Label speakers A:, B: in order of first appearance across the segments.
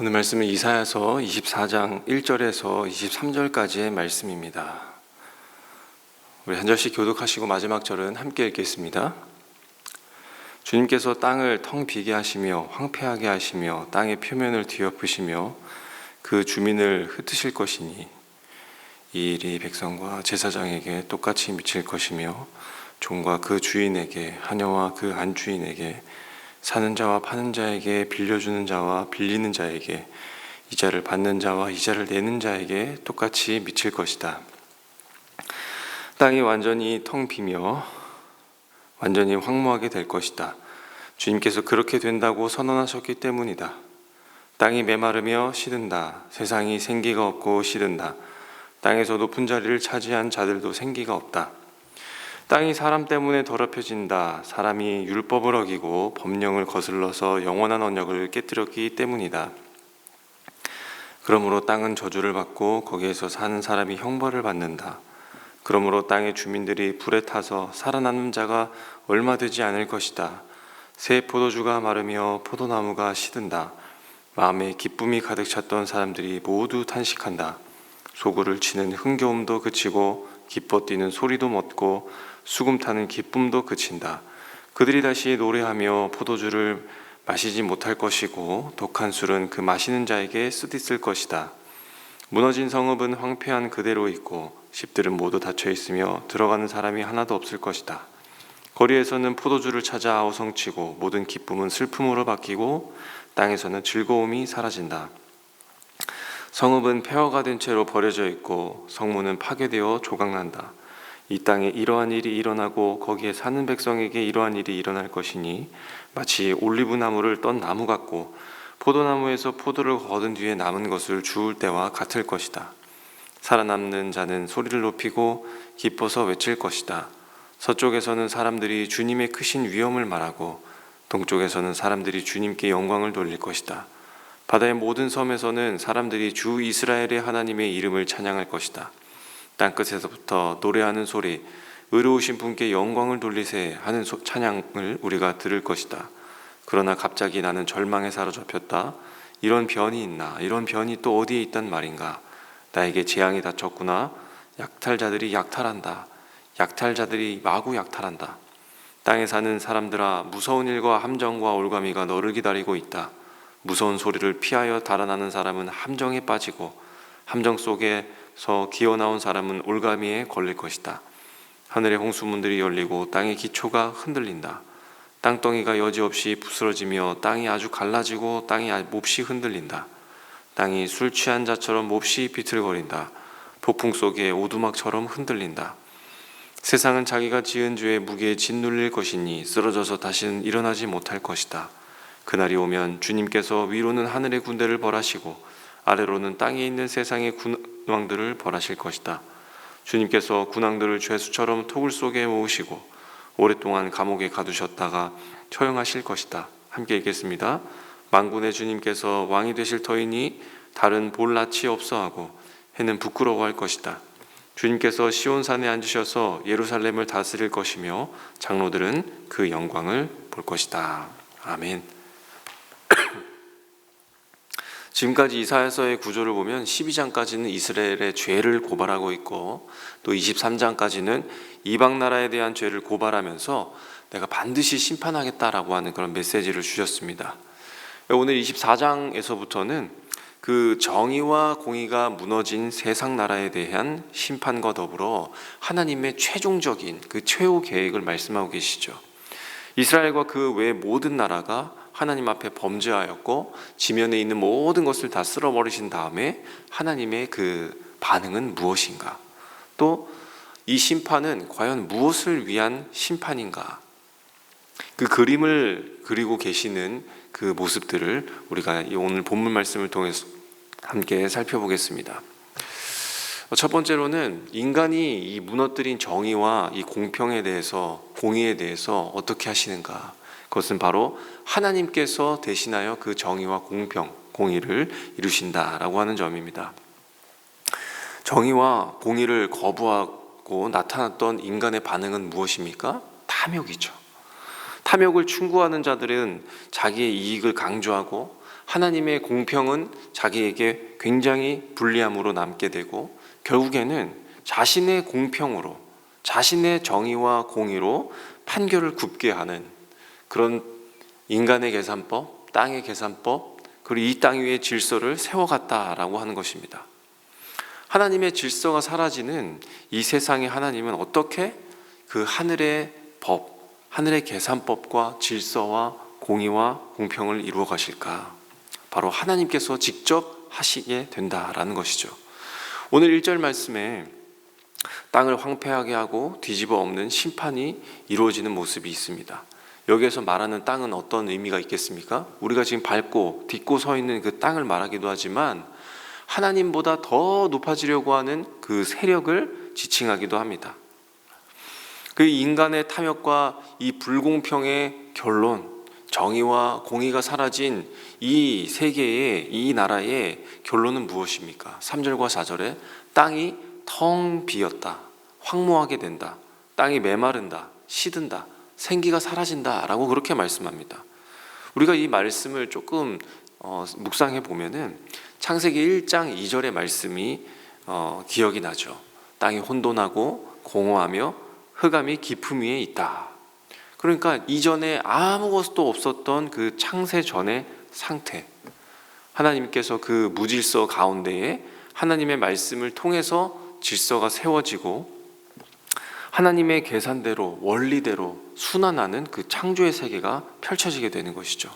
A: 오늘 말씀은 이사야서 24장 1절에서 23절까지의 말씀입니다. 우리 한 절씩 교독하시고 마지막 절은 함께 읽겠습니다. 주님께서 땅을 텅 비게 하시며 황폐하게 하시며 땅의 표면을 뒤엎으시며 그 주민을 흩으실 것이니 이 일이 백성과 제사장에게 똑같이 미칠 것이며 종과 그 주인에게 하녀와 그 안주인에게 사는 자와 파는 자에게 빌려주는 자와 빌리는 자에게 이자를 받는 자와 이자를 내는 자에게 똑같이 미칠 것이다. 땅이 완전히 텅 비며 완전히 황무하게 될 것이다. 주님께서 그렇게 된다고 선언하셨기 때문이다. 땅이 메마르며 시든다. 세상이 생기가 없고 시든다. 땅에서 높은 자리를 차지한 자들도 생기가 없다. 땅이 사람 때문에 더럽혀진다. 사람이 율법을 어기고 법령을 거슬러서 영원한 언약을 깨뜨렸기 때문이다. 그러므로 땅은 저주를 받고 거기에서 사는 사람이 형벌을 받는다. 그러므로 땅의 주민들이 불에 타서 살아남는 자가 얼마 되지 않을 것이다. 새 포도주가 마르며 포도나무가 시든다. 마음에 기쁨이 가득 찼던 사람들이 모두 탄식한다. 소굴을 치는 흥겨움도 그치고 기뻐 뛰는 소리도 멎고 수금 타는 기쁨도 그친다. 그들이 다시 노래하며 포도주를 마시지 못할 것이고 독한 술은 그 마시는 자에게 쓰디쓸 것이다. 무너진 성읍은 황폐한 그대로 있고 집들은 모두 닫혀 있으며 들어가는 사람이 하나도 없을 것이다. 거리에서는 포도주를 찾아 아우성치고 모든 기쁨은 슬픔으로 바뀌고 땅에서는 즐거움이 사라진다. 성읍은 폐허가 된 채로 버려져 있고 성문은 파괴되어 조각난다. 이 땅에 이러한 일이 일어나고 거기에 사는 백성에게 이러한 일이 일어날 것이니 마치 올리브 나무를 떤 나무 같고 포도나무에서 포도를 거둔 뒤에 남은 것을 주울 때와 같을 것이다. 살아남는 자는 소리를 높이고 기뻐서 외칠 것이다. 서쪽에서는 사람들이 주님의 크신 위엄을 말하고 동쪽에서는 사람들이 주님께 영광을 돌릴 것이다. 바다의 모든 섬에서는 사람들이 주 이스라엘의 하나님의 이름을 찬양할 것이다. 땅 끝에서부터 노래하는 소리, 의로우신 분께 영광을 돌리세 하는 찬양을 우리가 들을 것이다. 그러나 갑자기 나는 절망에 사로잡혔다. 이런 변이 있나? 이런 변이 또 어디에 있단 말인가? 나에게 재앙이 닥쳤구나. 약탈자들이 약탈한다. 약탈자들이 마구 약탈한다. 땅에 사는 사람들아 무서운 일과 함정과 올가미가 너를 기다리고 있다. 무서운 소리를 피하여 달아나는 사람은 함정에 빠지고 함정 속에 서 기어 나온 사람은 올가미에 걸릴 것이다. 하늘의 홍수문들이 열리고 땅의 기초가 흔들린다. 땅덩이가 여지없이 부스러지며 땅이 아주 갈라지고 땅이 몹시 흔들린다. 땅이 술 취한 자처럼 몹시 비틀거린다. 폭풍 속에 오두막처럼 흔들린다. 세상은 자기가 지은 죄의 무게에 짓눌릴 것이니 쓰러져서 다시는 일어나지 못할 것이다. 그날이 오면 주님께서 위로는 하늘의 군대를 벌하시고 아래로는 땅에 있는 세상의 군왕들을 벌하실 것이다. 주님께서 군왕들을 죄수처럼 토굴 속에 모으시고 오랫동안 감옥에 가두셨다가 처형하실 것이다. 함께 읽겠습니다. 만군의 주님께서 왕이 되실 터이니 다른 볼 낯이 없어하고 해는 부끄러워할 것이다. 주님께서 시온산에 앉으셔서 예루살렘을 다스릴 것이며 장로들은 그 영광을 볼 것이다. 아멘. 지금까지 이사야서의 구조를 보면 12장까지는 이스라엘의 죄를 고발하고 있고 또 23장까지는 이방 나라에 대한 죄를 고발하면서 내가 반드시 심판하겠다라고 하는 그런 메시지를 주셨습니다. 오늘 24장에서부터는 그 정의와 공의가 무너진 세상 나라에 대한 심판과 더불어 하나님의 최종적인 그 최후 계획을 말씀하고 계시죠. 이스라엘과 그 외 모든 나라가 하나님 앞에 범죄하였고 지면에 있는 모든 것을 다 쓸어버리신 다음에 하나님의 그 반응은 무엇인가? 또 이 심판은 과연 무엇을 위한 심판인가? 그 그림을 그리고 계시는 그 모습들을 우리가 오늘 본문 말씀을 통해서 함께 살펴보겠습니다. 첫 번째로는 인간이 이 무너뜨린 정의와 이 공평에 대해서 공의에 대해서 어떻게 하시는가? 그것은 바로 하나님께서 대신하여 그 정의와 공평, 공의를 이루신다라고 하는 점입니다. 정의와 공의를 거부하고 나타났던 인간의 반응은 무엇입니까? 탐욕이죠. 탐욕을 충고하는 자들은 자기의 이익을 강조하고 하나님의 공평은 자기에게 굉장히 불리함으로 남게 되고 결국에는 자신의 공평으로 자신의 정의와 공의로 판결을 굽게 하는 그런 인간의 계산법, 땅의 계산법, 그리고 이 땅 위의 질서를 세워갔다라고 하는 것입니다. 하나님의 질서가 사라지는 이 세상에 하나님은 어떻게 그 하늘의 법, 하늘의 계산법과 질서와 공의와 공평을 이루어 가실까? 바로 하나님께서 직접 하시게 된다라는 것이죠. 오늘 1절 말씀에 땅을 황폐하게 하고 뒤집어 엎는 심판이 이루어지는 모습이 있습니다. 여기에서 말하는 땅은 어떤 의미가 있겠습니까? 우리가 지금 밟고 딛고 서 있는 그 땅을 말하기도 하지만 하나님보다 더 높아지려고 하는 그 세력을 지칭하기도 합니다. 그 인간의 탐욕과 이 불공평의 결론, 정의와 공의가 사라진 이 세계의 이 나라의 결론은 무엇입니까? 3절과 4절에 땅이 텅 비었다. 황무하게 된다. 땅이 메마른다. 시든다. 생기가 사라진다 라고 그렇게 말씀합니다. 우리가 이 말씀을 조금 어, 묵상해 보면은 창세기 1장 2절의 말씀이 어, 기억이 나죠. 땅이 혼돈하고 공허하며 흑암이 깊음 위에 있다. 그러니까 이전에 아무것도 없었던 그 창세 전의 상태. 하나님께서 그 무질서 가운데에 하나님의 말씀을 통해서 질서가 세워지고 하나님의 계산대로 원리대로 순환하는 그 창조의 세계가 펼쳐지게 되는 것이죠.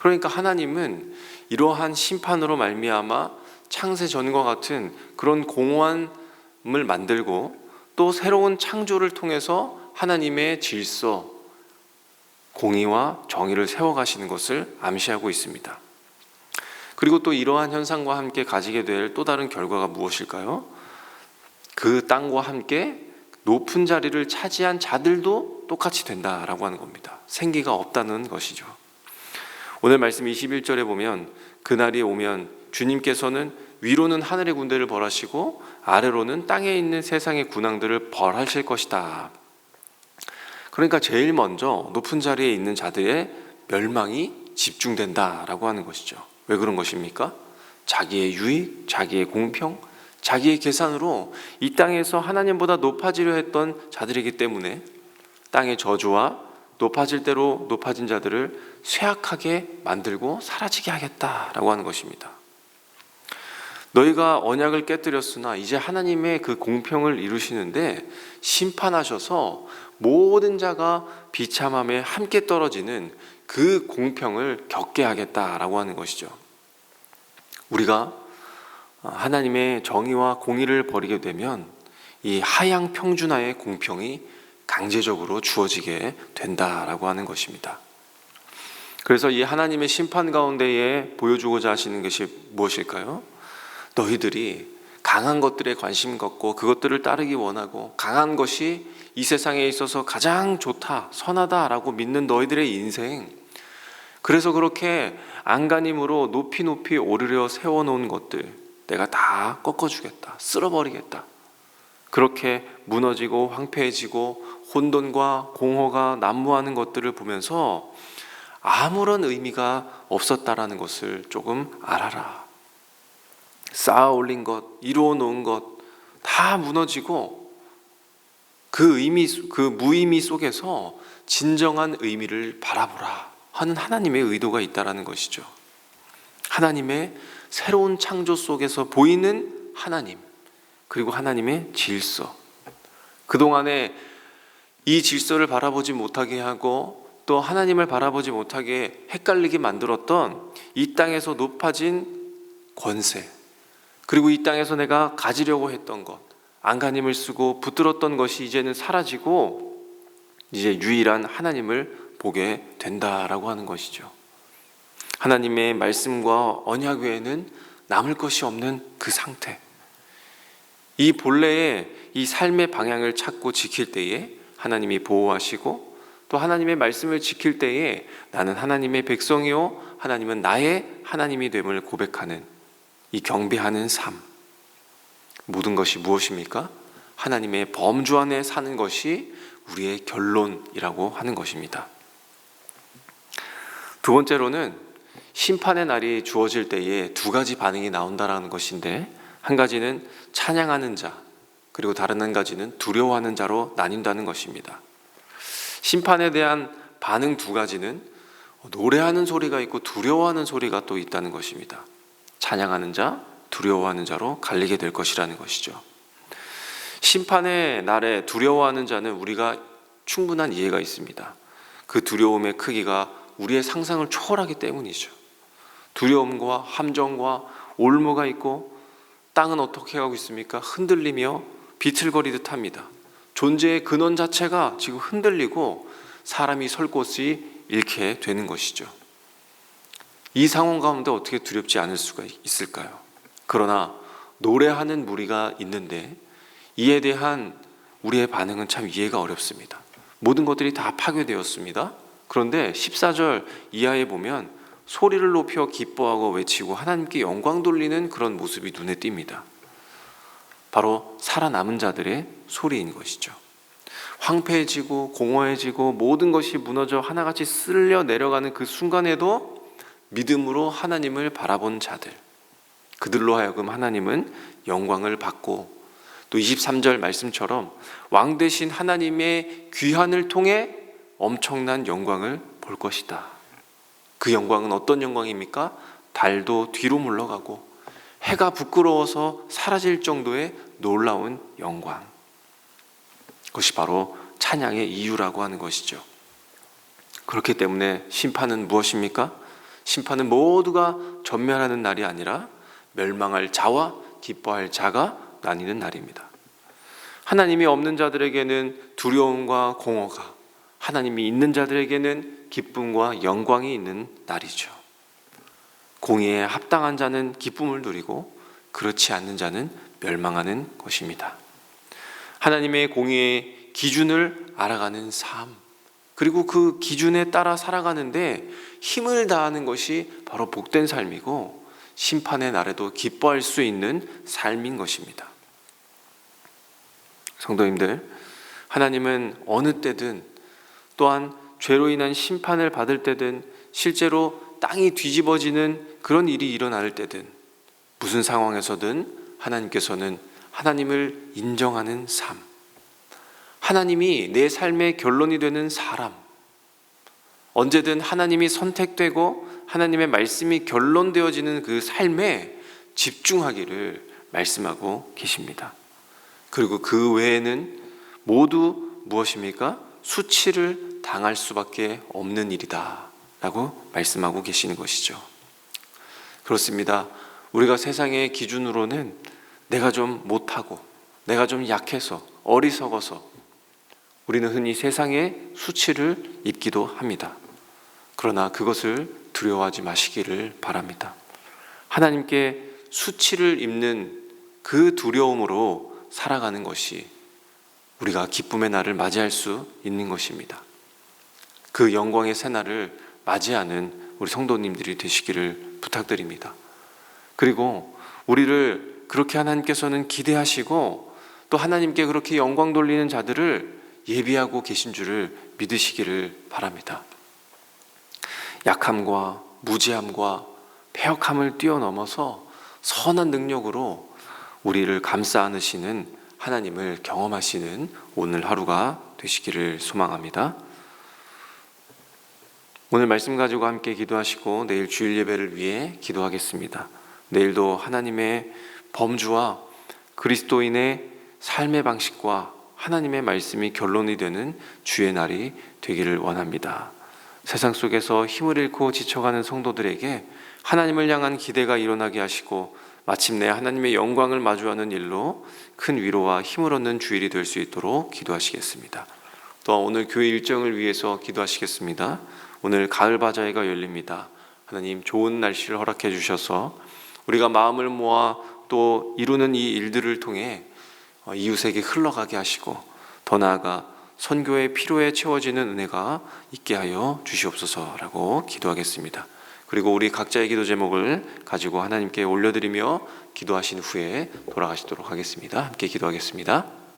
A: 그러니까 하나님은 이러한 심판으로 말미암아 창세 전과 같은 그런 공허함을 만들고 또 새로운 창조를 통해서 하나님의 질서, 공의와 정의를 세워가시는 것을 암시하고 있습니다. 그리고 또 이러한 현상과 함께 가지게 될 또 다른 결과가 무엇일까요? 그 땅과 함께 높은 자리를 차지한 자들도 똑같이 된다라고 하는 겁니다. 생기가 없다는 것이죠. 오늘 말씀 21절에 보면 그날이 오면 주님께서는 위로는 하늘의 군대를 벌하시고 아래로는 땅에 있는 세상의 군왕들을 벌하실 것이다. 그러니까 제일 먼저 높은 자리에 있는 자들의 멸망이 집중된다라고 하는 것이죠. 왜 그런 것입니까? 자기의 유익, 자기의 공평, 자기의 계산으로 이 땅에서 하나님보다 높아지려 했던 자들이기 때문에 땅의 저주와 높아질 대로 높아진 자들을 쇠약하게 만들고 사라지게 하겠다라고 하는 것입니다. 너희가 언약을 깨뜨렸으나 이제 하나님의 그 공평을 이루시는데 심판하셔서 모든 자가 비참함에 함께 떨어지는 그 공평을 겪게 하겠다라고 하는 것이죠. 우리가 하나님의 정의와 공의를 버리게 되면 이 하향 평준화의 공평이 강제적으로 주어지게 된다라고 하는 것입니다. 그래서 이 하나님의 심판 가운데에 보여주고자 하시는 것이 무엇일까요? 너희들이 강한 것들에 관심 갖고 그것들을 따르기 원하고 강한 것이 이 세상에 있어서 가장 좋다, 선하다라고 믿는 너희들의 인생. 그래서 그렇게 안간힘으로 높이 높이 오르려 세워놓은 것들 내가 다 꺾어주겠다, 쓸어버리겠다. 그렇게 무너지고 황폐해지고 혼돈과 공허가 난무하는 것들을 보면서 아무런 의미가 없었다라는 것을 조금 알아라. 쌓아 올린 것, 이루어 놓은 것 다 무너지고 그 의미, 그 무의미 속에서 진정한 의미를 바라보라 하는 하나님의 의도가 있다라는 것이죠. 하나님의 새로운 창조 속에서 보이는 하나님, 그리고 하나님의 질서. 그동안에 이 질서를 바라보지 못하게 하고 또 하나님을 바라보지 못하게 헷갈리게 만들었던 이 땅에서 높아진 권세, 그리고 이 땅에서 내가 가지려고 했던 것, 안간힘을 쓰고 붙들었던 것이 이제는 사라지고 이제 유일한 하나님을 보게 된다라고 하는 것이죠. 하나님의 말씀과 언약 외에는 남을 것이 없는 그 상태. 이 본래의 이 삶의 방향을 찾고 지킬 때에 하나님이 보호하시고 또 하나님의 말씀을 지킬 때에 나는 하나님의 백성이요 하나님은 나의 하나님이 됨을 고백하는 이 경배하는 삶. 모든 것이 무엇입니까? 하나님의 범주 안에 사는 것이 우리의 결론이라고 하는 것입니다. 두 번째로는 심판의 날이 주어질 때에 두 가지 반응이 나온다라는 것인데 한 가지는 찬양하는 자 그리고 다른 한 가지는 두려워하는 자로 나뉜다는 것입니다. 심판에 대한 반응 두 가지는 노래하는 소리가 있고 두려워하는 소리가 또 있다는 것입니다. 찬양하는 자, 두려워하는 자로 갈리게 될 것이라는 것이죠. 심판의 날에 두려워하는 자는 우리가 충분한 이해가 있습니다. 그 두려움의 크기가 우리의 상상을 초월하기 때문이죠. 두려움과 함정과 올무가 있고 땅은 어떻게 가고 있습니까? 흔들리며 비틀거리듯 합니다. 존재의 근원 자체가 지금 흔들리고 사람이 설 곳이 잃게 되는 것이죠. 이 상황 가운데 어떻게 두렵지 않을 수가 있을까요? 그러나 노래하는 무리가 있는데 이에 대한 우리의 반응은 참 이해가 어렵습니다. 모든 것들이 다 파괴되었습니다. 그런데 14절 이하에 보면 소리를 높여 기뻐하고 외치고 하나님께 영광 돌리는 그런 모습이 눈에 띕니다. 바로 살아남은 자들의 소리인 것이죠. 황폐해지고 공허해지고 모든 것이 무너져 하나같이 쓸려 내려가는 그 순간에도 믿음으로 하나님을 바라본 자들. 그들로 하여금 하나님은 영광을 받고 또 23절 말씀처럼 왕 대신 하나님의 귀환을 통해 엄청난 영광을 볼 것이다. 그 영광은 어떤 영광입니까? 달도 뒤로 물러가고 해가 부끄러워서 사라질 정도의 놀라운 영광. 그것이 바로 찬양의 이유라고 하는 것이죠. 그렇기 때문에 심판은 무엇입니까? 심판은 모두가 전멸하는 날이 아니라 멸망할 자와 기뻐할 자가 나뉘는 날입니다. 하나님이 없는 자들에게는 두려움과 공허가, 하나님이 있는 자들에게는 기쁨과 영광이 있는 날이죠. 공의에 합당한 자는 기쁨을 누리고 그렇지 않는 자는 멸망하는 것입니다. 하나님의 공의의 기준을 알아가는 삶, 그리고 그 기준에 따라 살아가는데 힘을 다하는 것이 바로 복된 삶이고 심판의 날에도 기뻐할 수 있는 삶인 것입니다. 성도님들, 하나님은 어느 때든 또한 죄로 인한 심판을 받을 때든 실제로 땅이 뒤집어지는 그런 일이 일어날 때든 무슨 상황에서든 하나님께서는 하나님을 인정하는 삶, 하나님이 내 삶의 결론이 되는 사람, 언제든 하나님이 선택되고 하나님의 말씀이 결론되어지는 그 삶에 집중하기를 말씀하고 계십니다. 그리고 그 외에는 모두 무엇입니까? 수치를 당할 수밖에 없는 일이다. 라고 말씀하고 계시는 것이죠. 그렇습니다. 우리가 세상의 기준으로는 내가 좀 못하고, 내가 좀 약해서, 어리석어서, 우리는 흔히 세상의 수치를 입기도 합니다. 그러나 그것을 두려워하지 마시기를 바랍니다. 하나님께 수치를 입는 그 두려움으로 살아가는 것이 우리가 기쁨의 날을 맞이할 수 있는 것입니다. 그 영광의 새날을 맞이하는 우리 성도님들이 되시기를 부탁드립니다. 그리고 우리를 그렇게 하나님께서는 기대하시고 또 하나님께 그렇게 영광 돌리는 자들을 예비하고 계신 줄을 믿으시기를 바랍니다. 약함과 무지함과 폐역함을 뛰어넘어서 선한 능력으로 우리를 감싸 안으시는 하나님을 경험하시는 오늘 하루가 되시기를 소망합니다. 오늘 말씀 가지고 함께 기도하시고 내일 주일 예배를 위해 기도하겠습니다. 내일도 하나님의 범주와 그리스도인의 삶의 방식과 하나님의 말씀이 결론이 되는 주의 날이 되기를 원합니다. 세상 속에서 힘을 잃고 지쳐가는 성도들에게 하나님을 향한 기대가 일어나게 하시고 마침내 하나님의 영광을 마주하는 일로 큰 위로와 힘을 얻는 주일이 될 수 있도록 기도하시겠습니다. 또 오늘 교회 일정을 위해서 기도하시겠습니다. 오늘 가을 바자회가 열립니다. 하나님 좋은 날씨를 허락해 주셔서 우리가 마음을 모아 또 이루는 이 일들을 통해 어, 이웃에게 흘러가게 하시고 더 나아가 선교의 필요에 채워지는 은혜가 있게 하여 주시옵소서라고 기도하겠습니다. 그리고 우리 각자의 기도 제목을 가지고 하나님께 올려드리며 기도하신 후에 돌아가시도록 하겠습니다. 함께 기도하겠습니다.